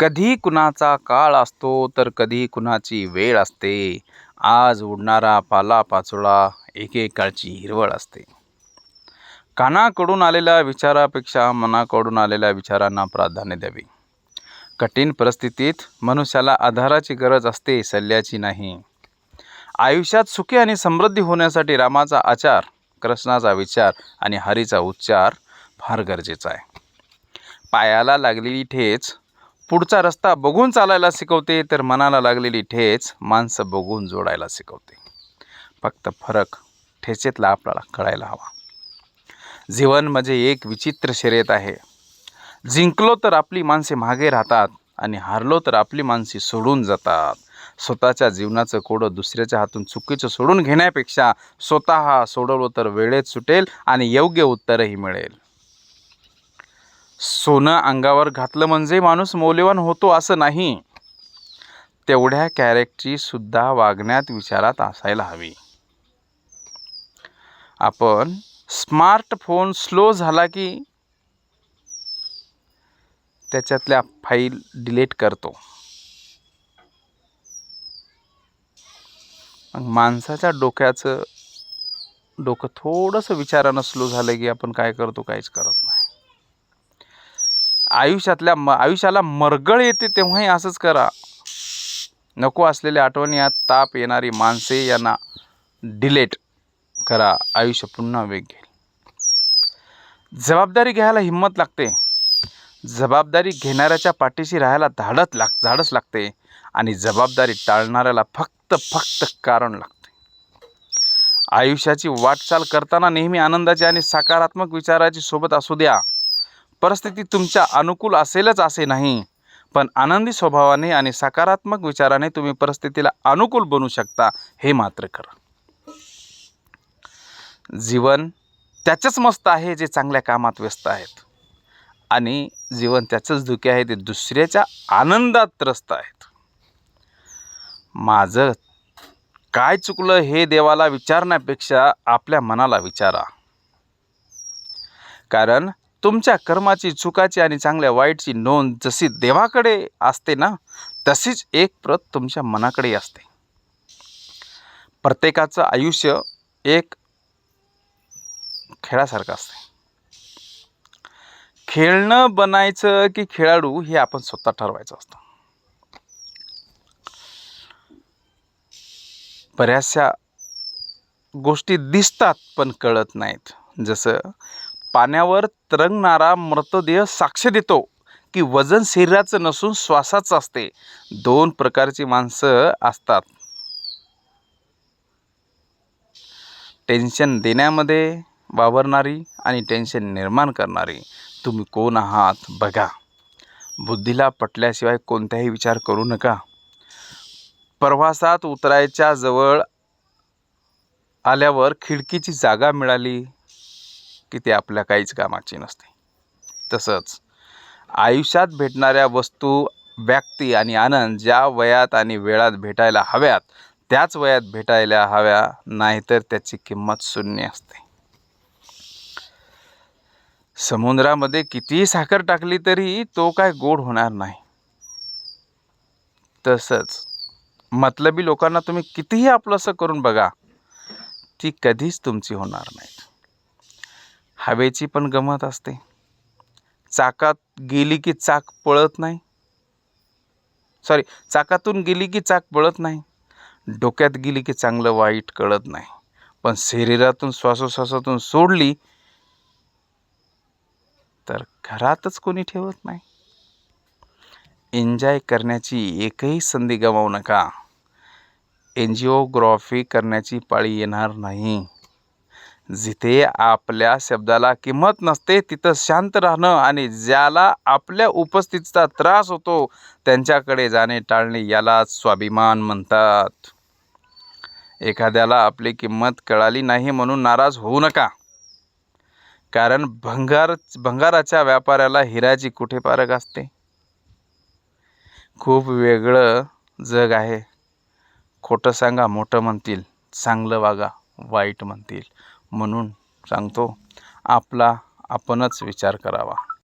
कधी कुणाचा काळ असतो तर कधी कुणाची वेळ असते. आज उडणारा पालापाचोळा एकेकाळची हिरवळ असते. कानाकडून आलेल्या विचारापेक्षा मनाकडून आलेल्या विचारांना प्राधान्य द्यावे. कठीण परिस्थितीत मनुष्याला आधाराची गरज असते सल्ल्याची नाही. आयुष्यात सुखी आणि समृद्धी होण्यासाठी रामाचा आचार कृष्णाचा विचार आणि हरीचा उच्चार फार गरजेचा आहे. पायाला लागलेली ठेच पुढचा रस्ता बघून चालायला शिकवते तर मनाला लागलेली ठेच माणसं बघून जोडायला शिकवते. फक्त फरक ठेचेतला आपल्याला कळायला हवा. जीवन म्हणजे एक विचित्र शर्यत आहे. जिंकलो तर आपली माणसे मागे राहतात आणि हारलो तर आपली माणसे सोडून जातात. स्वतःच्या जीवनाचं कोडं दुसऱ्याच्या हातून चुकीचं सोडून घेण्यापेक्षा स्वतः सोडवलं तर वेळेत सुटेल आणि योग्य उत्तरही मिळेल. सोनं अंगावर घातलं म्हणजे माणूस मौल्यवान होतो असं नाही. तेवढ्या कॅरेक्टची सुद्धा वागण्यात विचारात असायला हवी. आपण स्मार्टफोन स्लो झाला की त्याच्यातल्या फाईल डिलीट करतो. मग माणसाच्या डोक्याचं डोकं थोडंसं विचारानं स्लो झालं की आपण काय करतो काहीच करत नाही. आयुष्यातल्या म आयुष्याला मरगळ येते तेव्हाही असंच करा. नको असलेल्या आठवणी यात ताप येणारी माणसे यांना डिलेट करा. आयुष्य पुन्हा वेग घेईल. जबाबदारी घ्यायला हिंमत लागते. जबाबदारी घेणाऱ्याच्या पाठीशी राहायला धाडत लाग धाडस लागते आणि जबाबदारी टाळणाऱ्याला फक्त फक्त कारण लागते. आयुष्याची वाटचाल करताना नेहमी आनंदाची आणि सकारात्मक विचाराची सोबत असू द्या. परिस्थिती तुमच्या अनुकूल असेलच असे नाही. पण आनंदी स्वभावाने आणि सकारात्मक विचाराने तुम्ही परिस्थितीला अनुकूल बनू शकता हे मात्र करा जीवन त्याचंच मस्त आहे जे चांगल्या कामात व्यस्त आहेत. आणि जीवन त्याचंच धुके आहे ते दुसऱ्याच्या आनंदात त्रस्त आहेत. माझं काय चुकलं हे देवाला विचारण्यापेक्षा आपल्या मनाला विचारा. कारण तुमच्या कर्माची चुकाची आणि चांगल्या वाईटची नोंद जशी देवाकडे असते ना तशीच एक प्रत तुमच्या मनाकडे असते. प्रत्येकाचं आयुष्य एक खेळासारखं असते. खेळणं बनायचं की खेळाडू हे आपण स्वतः ठरवायचं असतं. बऱ्याचशा गोष्टी दिसतात पण कळत नाहीत. जसं पाण्यावर तरंगणारा मृतदेह साक्ष देतो की वजन शरीराचं नसून श्वासाचं असते. दोन प्रकारची माणसं असतात. टेन्शन देण्यामध्ये वावरणारी आणि टेन्शन निर्माण करणारी. तुम्ही कोण आहात? बघा. बुद्धीला पटल्याशिवाय कोणताही विचार करू नका. प्रवासात उतरायच्या जवळ आल्यावर खिडकीची जागा मिळाली. की ते आपल्या काहीच कामाची नसते. तसंच आयुष्यात भेटणाऱ्या वस्तू व्यक्ती आणि आनंद ज्या वयात आणि वेळात भेटायला हव्यात त्याच वयात भेटायला हव्या नाहीतर त्याची किंमत शून्य असते. समुद्रामध्ये कितीही साखर टाकली तरी तो काय गोड होणार नाही. तसंच मतलबी लोकांना तुम्ही कितीही आपलंसं करून बघा ती कधीच तुमची होणार नाहीत हवेची पण गमत असते. चाकात गेली की चाक पळत नाही. सॉरी चाकातून गेली की चाक पळत नाही. डोक्यात गेली की चांगलं वाईट कळत नाही. पण शरीरातून श्वासोश्वासातून सोडली तर घरातच कोणी ठेवत नाही. एन्जॉय करण्याची एकही संधी गमावू नका. एन्जिओग्राफी करण्याची पाळी येणार नाही. जिथे आपल्या शब्दाला किंमत नसते तिथं शांत राहणं आणि ज्याला आपल्या उपस्थितीचा त्रास होतो त्यांच्याकडे जाणे टाळणे याला स्वाभिमान म्हणतात. एखाद्याला आपली किंमत कळाली नाही म्हणून नाराज होऊ नका. कारण भंगार भंगाराच्या व्यापाऱ्याला हिराची कुठे पारख असते? खूप वेगळं जग आहे. खोटं सांगा मोठं म्हणतील. चांगलं वागा वाईट म्हणतील. म्हणून सांगतो आपला आपणच विचार करावा.